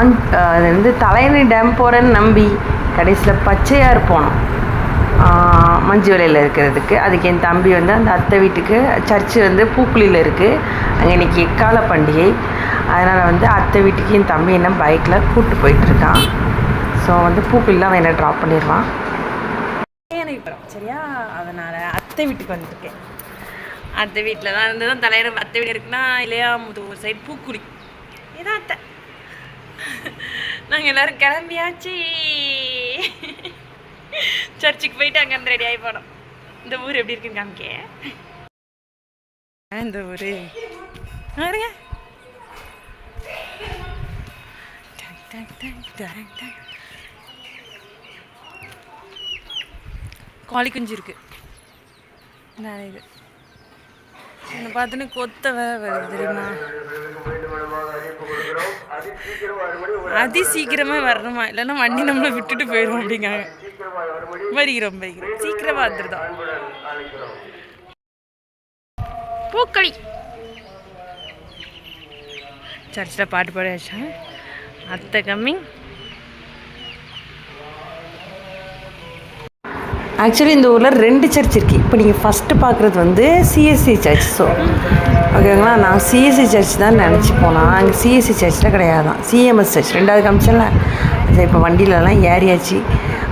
On அது வந்து தலையணை டேம் போகிறேன்னு நம்பி கடைசியில் பச்சையார் போனோம். மஞ்சு வலையில் இருக்கிறதுக்கு. அதுக்கு என் தம்பி வந்து அந்த அத்தை வீட்டுக்கு சர்ச்சு வந்து பூக்குழியில் இருக்குது அங்கே இன்றைக்கி எக்கால பண்டிகை. அதனால் வந்து அத்தை வீட்டுக்கு என் தம்பி என்ன பைக்கில் கூப்பிட்டு போயிட்டுருக்கான் ஸோ வந்து பூக்குழியில் அவன் என்ன ட்ராப் பண்ணிடுவான். சரியா? அதனால் அத்தை வீட்டுக்கு வந்திருக்கேன். அத்தை வீட்டில் தான் இருந்து தான் தலைவர் அத்தை வீடு இருக்குன்னா இல்லையா ஒரு சைடு பூக்குழி. இதான் அத்தை. நாங்கள் எல்லோரும் கிளம்பியாச்சு. சர்ச்சுக்கு போயிட்டு அங்கே ரெடி ஆகி போனோம். இந்த ஊர் எப்படி இருக்குன்னு காமிக்க. இந்த ஊர்? பாருங்க டக், டக், டக், டக், கோழி குஞ்சு இருக்கு. இந்த இது. என்னை பார்த்துன்னு கொத்தவை வருது தெரியுமா? அதி சீக்கிரமா வரணுமா? இல்லைன்னா வண்டி நம்மளை விட்டுட்டு போயிடும் அப்படிங்காங்க வருகிறோம் வருகிறோம். சீக்கிரமா வந்துருதோம் பூக்களி. சர்ச்சில் பாட்டு பாடியாச்சா அத்தை கம்மிங் ஆக்சுவலி இந்த ஊரில் ரெண்டு சர்ச் இருக்குது இப்போ நீங்கள் ஃபஸ்ட்டு பார்க்குறது வந்து சிஎஸ்சி சர்ச் ஸோ ஓகேங்களா நான் சிஎஸ்சி சர்ச் தான் நினச்சி போனேன். அங்கே சிஎஸ்சி சர்ச்சில் கிடையாதான் சிஎம்எஸ் சர்ச் ரெண்டாவது காமிச்சல அது இப்போ வண்டியிலலாம் ஏறியாச்சு.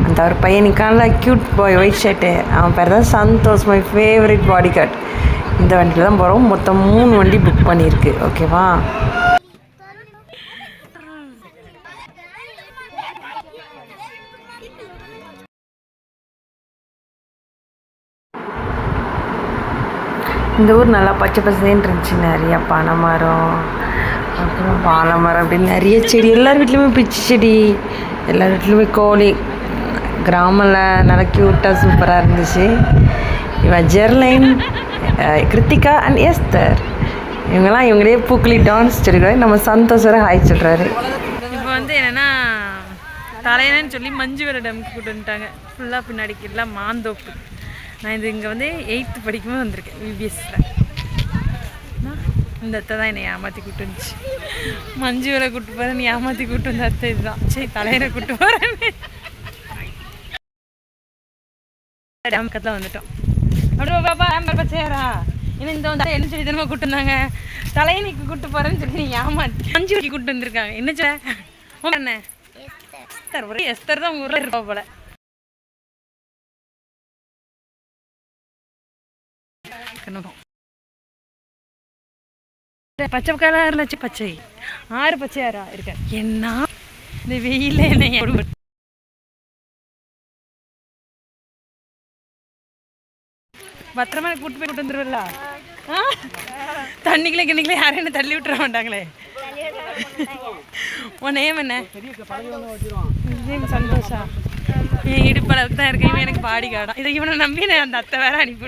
அந்த ஒரு பையனுக்கான க்யூட் பாய் ஒயிட் ஷர்ட்டு அவன் பேர் தான் Santhosh. My favourite bodyguard இந்த வண்டியில் தான் போகிறோம் மொத்தம் மூணு வண்டி புக் பண்ணியிருக்கு. ஓகேவா இந்த ஊர் நல்லா பச்சை பசேன்னு இருந்துச்சு. நிறைய பனை மரம் அப்புறம் வாழை மரம் அப்படின்னு நிறைய செடி. எல்லார் வீட்லேயுமே பிச்சு செடி எல்லார் வீட்லேயுமே கோழி. கிராமில் நல்லா க்யூட்டாக சூப்பராக இருந்துச்சு. இவன் ஜெர்லைன் கிருத்திகா அண்ட் எஸ்தர். இவங்கெல்லாம் இவங்களே பூக்களி டான்ஸ் சொல்லிடுவாங்க நம்ம சந்தோஷம் ஹாய் சொல்கிறாரு இப்போ வந்து என்னென்னா தலையனன்னு சொல்லி மஞ்சு வர டேமுக்கு கூட்டு வந்துட்டாங்க. ஃபுல்லாக பின்னாடி எல்லாம் மாந்தோப்பு நான் இது இங்கே வந்து எயித்து படிக்கும்போது வந்திருக்கேன் விபிஎஸ்சில் இந்த அத்தை தான் என்னை ஏமாற்றி கூட்டு வந்துச்சு. மஞ்சு வரை கூட்டு போகிறேன் நீ ஏமாற்றி கூட்டு வந்த அத்தை இதுதான். சரி தலையணை கூட்டு போகிறேன் டேம் பக்கத்தில் வந்துட்டோம். அப்படியே பாப்பா டேம் பக்கம் சேரா. இன்னும் இந்த வந்து என்ன சொல்லி தினமும் கூட்டு வந்தாங்க? தலையணைக்கு கூட்டு போகிறேன்னு சொல்லி நீ ஏமாற்றி மஞ்சு கூட்டு வந்திருக்காங்க. என்ன உங்க என்ன எஸ்தர். ஒரே எஸ்தர் தான் உங்கள் ஊரில் இருப்பா போல. பச்சை கலர்ல வச்சு பச்சை. ஆறு பச்சையாரா? இருக்க. என்ன? இந்த வெயில என்ன பத்திரமா கூட்டு போய் கூட்டு வந்துருவல்ல? தண்ணிக்குள்ளே கிண்ணிக்குள்ளே யாரும் என்ன தள்ளி விட்டுற மாட்டாங்களே. உன் நேம் என்ன? சந்தோஷா? என் இடுப்பளவுக்கு தான் இருக்கு. இவன் எனக்கு பாடி காடான் இதை இவனை நம்பி நான் அந்த அத்தை வேற அனுப்பி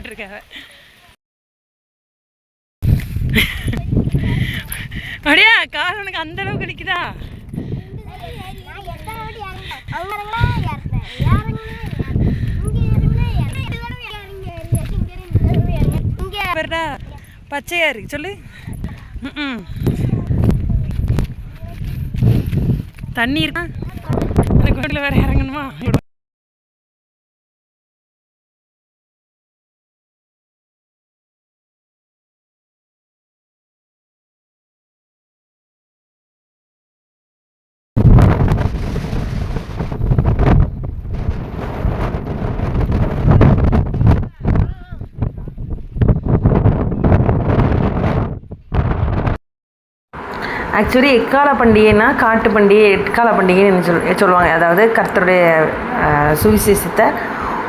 அப்படியா? கார் உனக்கு அந்த அளவுக்கு வலிக்குதா பச்சையா இருக்கு சொல்லு. ம்ம். தண்ணி இருக்கா? அந்த கோட்டில் வேற இறங்கணுமா? ஆக்சுவலி எக்கால பண்டிகைனா காட்டு பண்டிகை எட்கால பண்டிகைன்னு சொல் சொல்லுவாங்க. அதாவது கர்த்தருடைய சுவிசேஷத்தை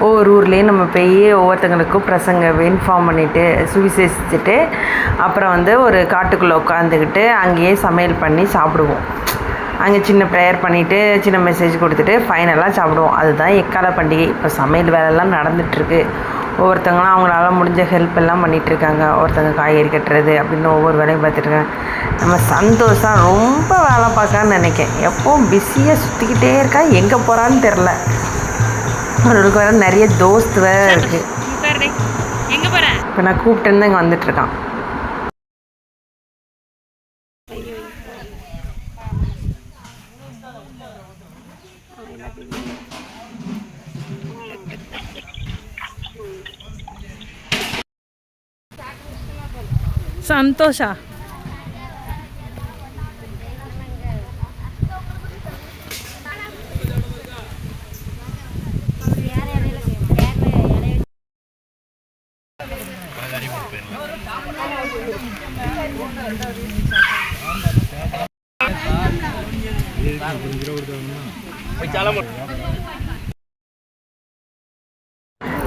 ஒவ்வொரு ஊர்லேயும் நம்ம போய் ஒவ்வொருத்தங்களுக்கும் பிரசங்க இன்ஃபார்ம் பண்ணிவிட்டு சுவிசேஷிச்சுட்டு அப்புறம் வந்து ஒரு காட்டுக்குள்ளே உட்காந்துக்கிட்டு அங்கேயே சமையல் பண்ணி சாப்பிடுவோம். அங்கே சின்ன ப்ரேயர் பண்ணிவிட்டு சின்ன மெசேஜ் கொடுத்துட்டு ஃபைனலாக சாப்பிடுவோம். அதுதான் எக்கால பண்டிகை. இப்போ சமையல் வேலைலாம் நடந்துகிட்ருக்கு ஒவ்வொருத்தவங்களும் அவங்களால முடிஞ்ச ஹெல்ப் எல்லாம் பண்ணிட்டு இருக்காங்க ஒருத்தங்க காய்கறி கட்டுறது அப்படின்னு ஒவ்வொரு வேலையும் பார்த்துட்டு இருக்காங்க நம்ம சந்தோஷம் ரொம்ப வேலை பார்க்கான்னு நினைக்கேன். எப்பவும் பிஸியாக சுற்றிக்கிட்டே இருக்கா எங்கே போகிறான்னு தெரில அவனுக்கு வேற நிறைய தோஸ்த் வேற இருக்குது இப்போ நான் கூப்பிட்டேன்னு இங்கே வந்துட்டுருக்கான். சந்தோஷா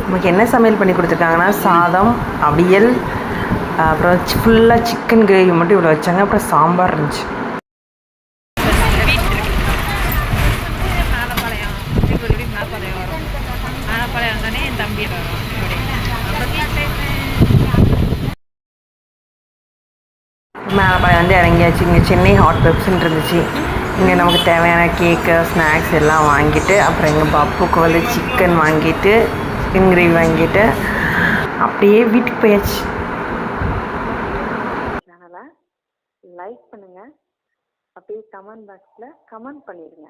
நமக்கு என்ன சமையல் பண்ணி கொடுத்துருக்காங்கன்னா சாதம் அவியல் அப்புறம் ஃபுல்லாக சிக்கன் கிரேவி மட்டும் இவ்வளோ வச்சாங்க. அப்புறம் சாம்பார் இருந்துச்சு. மேலப்பாளையம் வந்து இறங்கியாச்சு. இங்கே சென்னை ஹாட் பெப்ஸ்ன்னு இருந்துச்சு. இங்கே நமக்கு தேவையான கேக்கு ஸ்நாக்ஸ் எல்லாம் வாங்கிட்டு அப்புறம் எங்கள் பப்புக்கு வந்து சிக்கன் வாங்கிட்டு சிக்கன் கிரேவி வாங்கிட்டு அப்படியே வீட்டுக்கு போயாச்சு. அப்படியே கமெண்ட் பாக்ஸில் கமெண்ட் பண்ணிடுங்க.